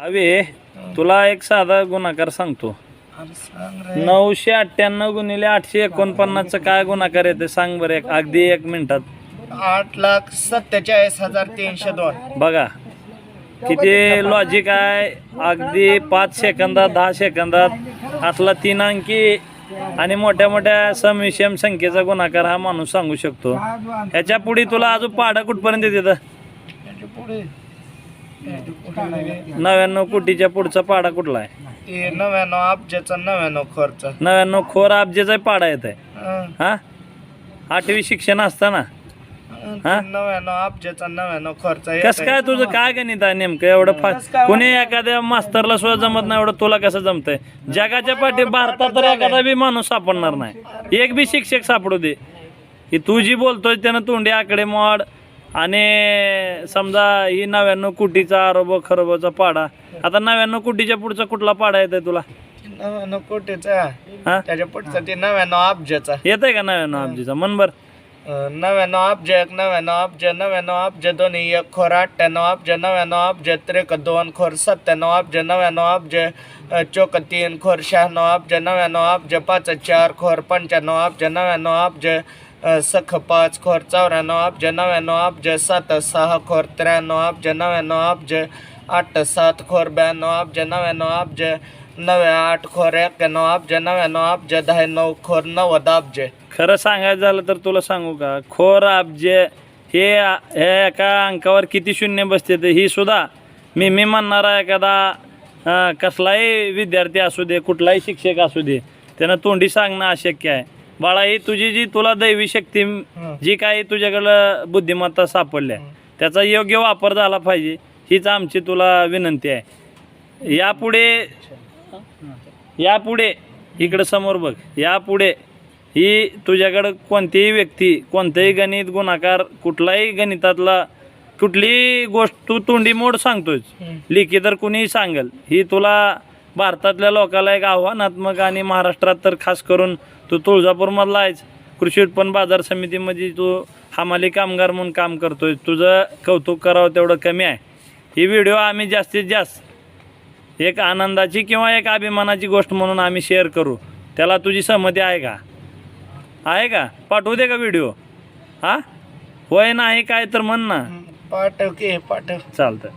Away तुला एक साधा गुन्हाकार सांगतो. नऊशे अठ्ठ्याण्णव गुणिले आठशे एकोणपन्नासचं काय गुन्हाकार येते सांग बरं एक अगदी एक मिनिटात. आठ लाख सत्तेचाळीस हजार तीनशे दोन. बघा किती लॉजिक आहे? अगदी पाच सेकंदात दहा सेकंदात असला तीन अंकी आणि मोठ्या मोठ्या समविषम संख्येचा गुन्हाकार हा माणूस सांगू शकतो. ह्याच्या पुढे तुला अजून पाडा कुठपर्यंत येतं याच्यापुढे याच्यापुढे नाही. नव्याण्णव कोटीच्या पुढचा पाडा कुठला आहे? ते नव्याण्णव अब्जाचा नव्याण्णव खर्च. नव्याण्णव खोर अब्जेचा पाडा येत आहे हं. हा? आठवी शिक्षण असताना? हं? ते नव्याण्णव अब्जाचा नव्याण्णव खर्च येत कस आहे. काय तुझं काय गणित आहे नेमकं? एवढं कसं फास्ट काय? कोणी एखाद्या मास्तरला सुद्धा जमत नाही एवढं तुला कसं जमतंय? जगाच्या पाठी भारतात तर एखादा बी माणूस सापडणार नाही. एक बी शिक्षक सापडू दे. की तू जी बोलतोय त्यानं तोंडी आकडे मोड आणि समजा ही नव्याण्णव कोटीचा आरोप खरोबाचा पाडा. आता नव्याण्णव कोटीच्या पुढचा कुठला पाडा येतोय तुला? नव्याण्णव कोटीचा? हा? त्याच्या पुढचा ते नव्याण्णव अब्जाचा. येतंय का नव्याण्णव अब्जीचा? मन बर. अं, नव्याण्णव अब्ज एक नव्याण्णव अब्ज नव्याण्णव अब्ज दोन्ही एक खोर अठ्ठ्याण्णव अब्ज नव्याण्णव अब्ज त्रेक दोन खोर सत्त्याण्णव अब्ज नव्याण्णव अब्ज अं, चौक तीन खोर शहाण्णव अब्ज नव्याण्णव अब्ज पाच चार खोर पंच्याण्णव अब्ज नव्याण्णव अब्ज सख पाच खोर चौऱ्याण्णव अब्ज नव्याण्णव अब्ज सात सहा खोर त्र्याण्णव अब्ज नव्याण्णव अब्ज आठ सात खोर ब्याण्णव अब्ज नव्याण्णव अब्ज नव्या आठ खोर एक्याण्णव अब्ज नव्याण्णव अब्ज दहा नऊ खोर नव्वद अब्ज खरं सांगायचं झालं तर तुला सांगू का? खोर अब्ज हे हे एका अंकावर किती शून्य बसते ते ही सुद्धा मी मी म्हणणारा एखादा अं, कसलाही विद्यार्थी असू दे कुठलाही शिक्षक असू दे त्यांना तोंडी सांगणं अशक्य आहे. बाळा ही तुझी जी तुला दैवी शक्ती जी काही तुझ्याकडं बुद्धिमत्ता सापडल्या त्याचा योग्य वापर झाला पाहिजे हीच आमची तुला विनंती आहे. यापुढे यापुढे इकडं समोर बघ यापुढे ही तुझ्याकडं कोणतीही व्यक्ती कोणतंही गणित गुणाकार कुठलाही गणितातला कुठलीही गोष्ट तू तोंडी मोड सांगतोय लिखी तर कुणीही सांगेल ही तुला भारतातल्या लोकांना एक आव्हानात्मक आणि महाराष्ट्रात तर खास करून तू तुळजापूरमधला आहेस. कृषी उत्पन्न बाजार समितीमध्ये तू हमाली कामगार म्हणून काम करतोय. तुझं कौतुक करावं तेवढं कमी आहे. ही व्हिडिओ आम्ही जास्तीत जास्त एक आनंदाची किंवा एक अभिमानाची गोष्ट म्हणून आम्ही शेअर करू. त्याला तुझी सहमती आहे का? आहे का? पाठवू दे का व्हिडिओ? हा? होय नाही काय तर म्हण ना. पाठव की पाठव. चालतं